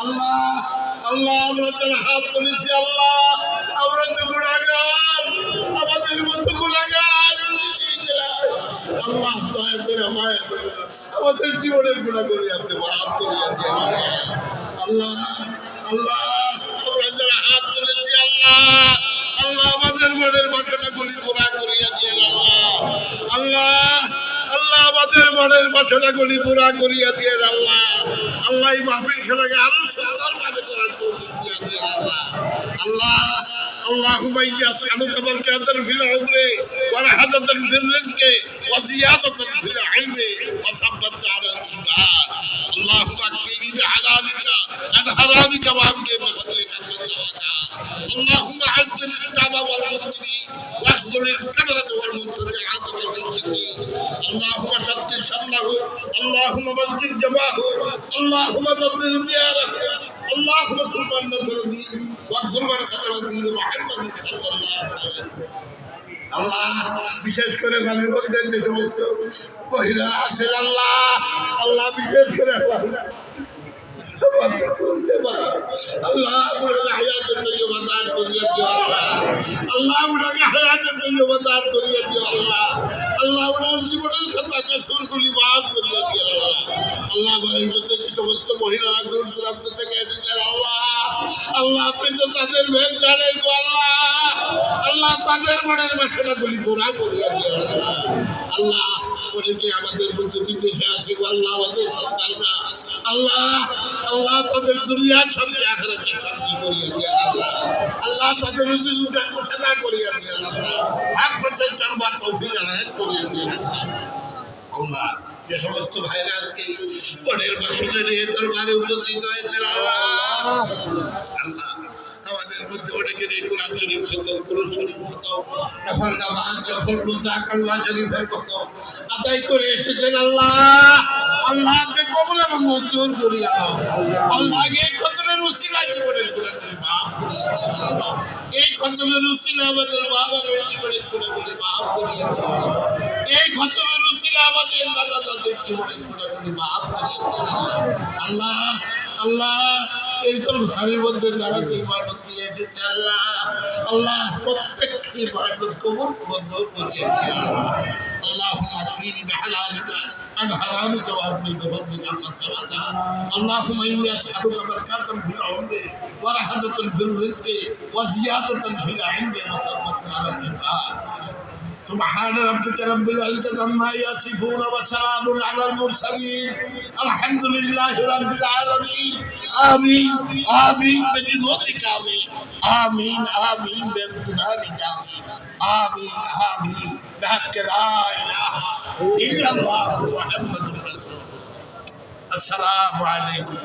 আল্লাহ আল্লাহ আমরা আল্লাহ আমাদের আল্লাহ দয়া করে আমাদের জীবনের গুণা করি আপনি মাফ করিয়া দেন আল্লাহ আল্লাহ আমরা যারা হাত তুলেছি আল্লাহ আল্লাহ আমাদের মনের বাসনা গুলি পুরা করিয়া দিয়ে আল্লাহ আল্লাহ আল্লাহ আমাদের মনের বাসনা গুলি পুরা করিয়া দিয়ে আল্লাহ আল্লাহ এই মাহফিল খেলাকে আরো সুন্দর ভাবে করার তৌফিক দিয়ে দিয়ে আল্লাহ আল্লাহ اللهم إني أسألك بركات في العمر ورحمة في الرزق وزيادة في العلم وثبت على الإيمان اللهم اكفني بحلالك عن حرامك وأغني بفضلك عن فضلك اللهم عز الإسلام والمسلمين واخذل الكبرة والمنتزعات والمنتزعين اللهم شتت شمله اللهم مجد جباه اللهم دبر دياره اللهم صل على الدين واغفر من خطر الدين محمد صلى الله عليه وسلم আল্লাহ বিশেষ করে গানের মধ্যে যে সমস্ত মহিলারা আছেন আল্লাহ আল্লাহ বিশেষ করে আল্লাহ আল্লাহ আপনাকে হায়াতে তৈবা দান করিয়ে দিও আল্লাহ। আল্লাহ আপনাকে হায়াতে তৈবা দান করিয়ে দিও আল্লাহ। আল্লাহ আপনার জীবনের খাতাকে সুরগুলি মাফ করিয়ে দিও আল্লাহ। আল্লাহ ঘরের মধ্যে সমস্ত মহিলারা দূর দূরান্ত থেকে এসেছেন আল্লাহ। আল্লাহ আপনি তো তাদের ভেদ জানেন আল্লাহ। আল্লাহ তাদের মনের বাসনাগুলি পুরা করিয়া দিও আল্লাহ। আল্লাহ অনেকে আমাদের মধ্যে বিদেশে আছে আল্লাহ, আমাদের সন্তানরা। আল্লাহ আল্লাহ তাদের দুনিয়ার সঙ্গে আখেরাতে শান্তি করিয়া দিয়ে আল্লাহ। আল্লাহ তাদের রুজিটা ঘোষণা করিয়া দিয়ে আল্লাহ। ভাগ প্রচার বা তৌফিক আনায়ত করিয়া দিয়ে আল্লাহ। যে সমস্ত ভাইরা আজকে পরের বছরে নিয়ে দরবারে উপস্থিত হয়েছেন আল্লাহ। আমাদের মধ্যে অনেকের এই কোরআন শরীফ খতম পুরুষ শরীফ খতম নফল নামাজ নফল রোজা কালমা শরীফের খতম আদায় করে এসেছেন আল্লাহ। আল্লাহ আপনি কবল এবং মঞ্জুর করি আল্লাহ আল্লাহ এই খতমের উসিলা জীবনের এই খতমের উসিলা আমাদের মা বাবার জীবনের করে করে বাপ আল্লাহ এই খতমের উসিলা আমাদের দাদা দাদির জীবনের করে মাফ করিয়ে দিন আল্লাহ আল্লাহ আল্লাহ এই তোর ঘরের মধ্যে যারা ইমানত দিয়ে এসেছে আল্লাহ আল্লাহ প্রত্যেকটি ইমানত কবুল বন্ধ করিয়ে দিয়ে আল্লাহ اللهم اكفني بحلالك عن حرامك واغني بفضلك عما سواك اللهم اني اسالك بركات في العمر ورحمة في الرزق وزيادة في العلم وثبت على العباد سبحان ربك رب العزة عما يصفون وسلام على المرسلين. الحمد لله رب العالمين. آمين. آمين. بجنودك آمين. آمين. آمين. بامتنانك آمين. آمين. آمين. بحق لا إله إلا الله محمد رسول الله. السلام عليكم.